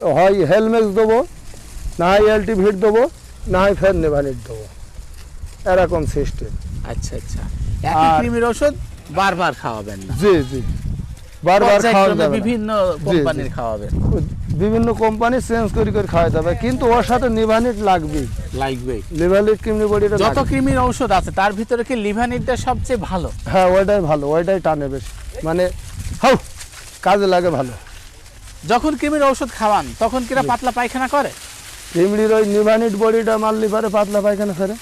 হয় হেলমেট দেবো না হয় এলটি ভিট দেবো না হয় ফের নেভানিট দেবো। এরকম সিস্টেম আচ্ছা আচ্ছা। একই কৃমির ওষুধ বারবার খাওয়াবেন না। জি জি। বারবার খাওয়া পর্যায়ক্রমে যাবে না। বিভিন্ন কোম্পানির খাওয়াবেন। বিভিন্ন কোম্পানি চেঞ্জ করে করে খাওয়াতে হবে কিন্তু ওর সাথে নিভানিট লাগবেই। লাগবে লিভালিট কিমনি বডিটা যত কৃমির ঔষধ আছে তার ভিতরে কি লিভানিটটা সবচেয়ে ভালো? হ্যাঁ ওইটাই ভালো ওইটাই টানে বেশি। মানে হাউ কাজে লাগে ভালো। যখন কৃমির ঔষধ খাওয়ান তখন কিরা পাতলা পায়খানা করে? চিমড়ির ওই নিভানিট বডিটা মারলি পারে পাতলা পায়খানা ফেরে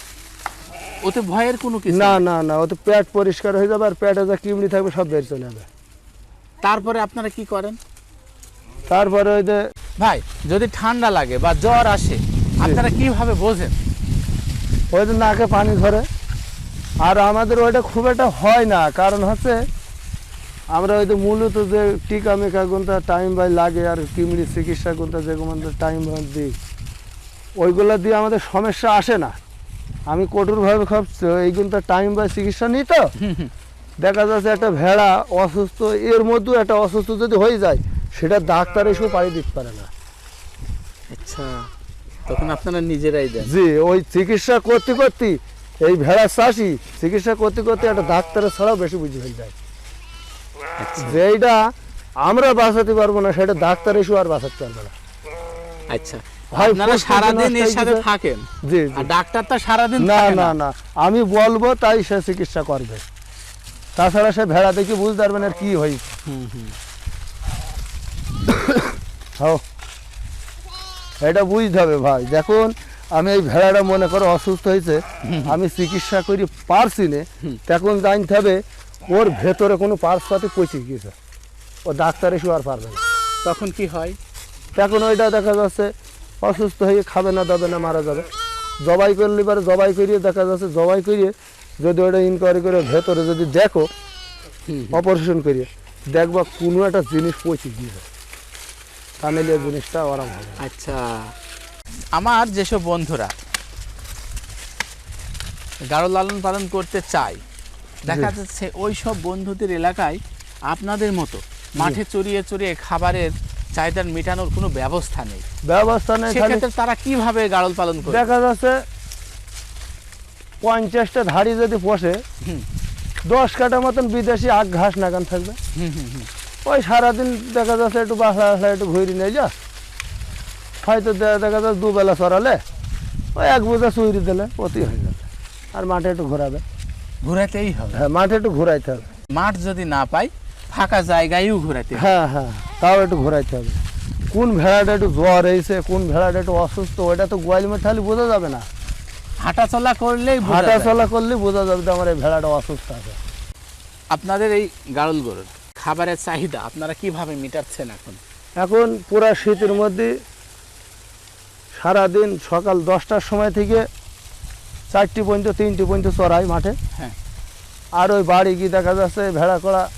ওতে ভয়ের কোনো কিছু না। না না ও তো পেট পরিষ্কার হয়ে যাবে আর পেটে যা কিমড়ি থাকবে সব বের চলে যাবে। তারপরে আপনারা কি করেন? তারপরে ওই যে ভাই যদি ঠান্ডা লাগে বা জ্বর আসে আপনারা কীভাবে বোঝেন? ওই যে নাকে পানি ধরে। আর আমাদের ওইটা খুব একটা হয় না কারণ হচ্ছে আমরা হয়তো মূলত যে টিকা মেকা গুনটা টাইম বাই লাগে আর কিমড়ি চিকিৎসা গুনটা যেগুলো টাইম বাই দিই ওইগুলো দিয়ে আমাদের সমস্যা আসে না। আমি কঠোরভাবে খাচ্ছি এই গুনটা টাইম বাই চিকিৎসা নিই তো। দেখা যাচ্ছে একটা ভেড়া অসুস্থ এর মধ্যেও একটা অসুস্থ যদি হয়ে যায় সেটা ডাক্তার এসেও পাড়ি দিতে পারে না। আচ্ছা তখন আপনারা নিজেরাই দেন। জি ওই চিকিৎসা করতে করতে এই ভেড়ার চাষি চিকিৎসা করতে করতে একটা ডাক্তারের ছাড়াও বেশি বুঝি হয়ে যায়। আচ্ছা। যেইটা আমরা বাঁচাতে পারব না সেটা ডাক্তার এসেও আর বাঁচাতে পারবে না। আচ্ছা। আপনারা সারাদিন এর সাথে থাকেন? জি আর ডাক্তার তো সারাদিন না না না। আমি বলব তাই সে চিকিৎসা করবে। তাছাড়া সে ভেড়া দেখে বুঝতে পারবে না কি হয়েছে। হও। এটা বুঝতে হবে ভাই। দেখুন আমি এই ভেড়াটা মনে করো অসুস্থ হয়েছে। আমি চিকিৎসা করি পারছি না। তখন জানতে হবে ওর ভেতরে কোনো পার্স পাতি পচে গিয়েছে। ও ডাক্তার এসে আর পারবে না। তখন কি হয়? তখন ওইটা দেখা যাচ্ছে অসুস্থ হয়ে খাবে না দাবে না মারা যাবে। জবাই করলে এবার জবাই করিয়ে দেখা যাচ্ছে জবাই করিয়ে যদি ওটা ইনকোয়ারি করে ভেতরে যদি দেখো অপারেশন করিয়ে দেখবা কোনো একটা জিনিস পচে গিয়েছে। তাহলে জিনিসটা আরাম হবে। আচ্ছা। আমার যেসব বন্ধুরা গাঢ় লালন পালন করতে চায় দেখা যাচ্ছে ওই সব বন্ধুদের এলাকায় আপনাদের মতো মাঠে চড়িয়ে চড়িয়ে খাবারের চাহিদা মেটানোর কোনো ব্যবস্থা নেই। ব্যবস্থা নেই সেক্ষেত্রে তারা কীভাবে গাড়ল পালন করে দেখা যাচ্ছে পঞ্চাশটা ধাড়ি যদি পোষে দশ কাটা মতন বিদেশি আখ ঘাস নাগান থাকবে। ওই সারাদিন দেখা যাচ্ছে একটু বাসা বাসা একটু ঘুরি নিয়ে যা। হয়তো দেখা যাচ্ছে দুবেলা সরালে ওই এক বোঝা চুরি দিলে অতি হয়ে যাবে। আর মাঠে একটু ঘোরাবে। ঘোরাতেই হবে। হ্যাঁ মাঠে একটু ঘোরাইতে হবে। মাঠ যদি না পাই ফাঁকা জায়গায়ও ঘোরাতে হ্যাঁ হ্যাঁ তাও একটু ঘোরাইতে হবে। কোন ভেড়াটা একটু জ্বর কোন ভেড়াটা একটু অসুস্থ ওইটা তো গোয়াল মেঠালি বোঝা যাবে না। হাঁটা চলা করলেই হাঁটা চলা করলে বোঝা যাবে যে আমার এই ভেড়াটা অসুস্থ আছে। আপনাদের এই গাড়ল গরুর খাবারের চাহিদা আপনারা কীভাবে মেটাচ্ছেন এখন? এখন পুরা শীতের মধ্যে সারাদিন সকাল দশটার সময় থেকে চারটি পর্যন্ত তিনটি পর্যন্ত চড়াই মাঠে। হ্যাঁ। আর ওই বাড়ি গিয়ে দেখা যাচ্ছে ভেড়া করা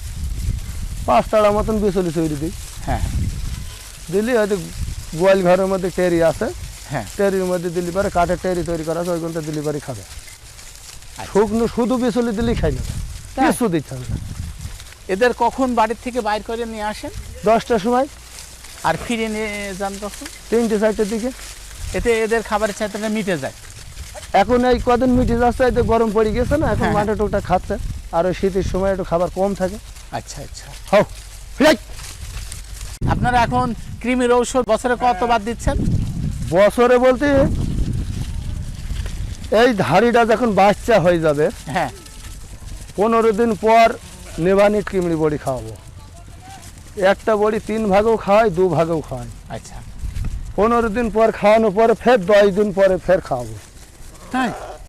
পাঁচ তাড়া মতন বিচলি চুরি দিই হ্যাঁ। দিল্লি হয়তো গোয়াল ঘরের মধ্যে টেরি আছে। হ্যাঁ। টেরির মধ্যে দিল্লি পারে কাঠের টেরি তৈরি করা আছে ওইগুলো দিল্লি পারে খাবে। আচ্ছা। শুকনো শুধু বিচলি দিল্লি খাই তাই? কিছু দিতে হবে না। এদের কখন বাড়ির থেকে বাইর করে নিয়ে আসেন? দশটার সময়। আর ফিরে নিয়ে যান তখন? তিনটে চারটের দিকে। এতে এদের খাবারের চাহিদাটা মিটে যায়। এখন এই কদিন মিটে যাচ্ছে তো গরম পড়ে গেছে না এখন হ্যাঁ, মাঠে টুকটা খাচ্ছে আর ওই শীতের সময় একটু খাবার কম থাকে। আচ্ছা আচ্ছা। হও আপনারা এখন কৃমির ঔষধ বছরে কতবার দিচ্ছেন? বছরে বলতে এই ধাড়িটা যখন বাচ্চা হয়ে যাবে হ্যাঁ। পনেরো দিন পর নেবানিট কিমড়ি বড়ি খাওয়াবো। একটা বড়ি তিন ভাগেও খাওয়াই দু ভাগেও খাওয়াই আচ্ছা। পনেরো দিন পর খাওয়ানোর পরে ফের দশ দিন পরে ফের খাওয়াবো। তাই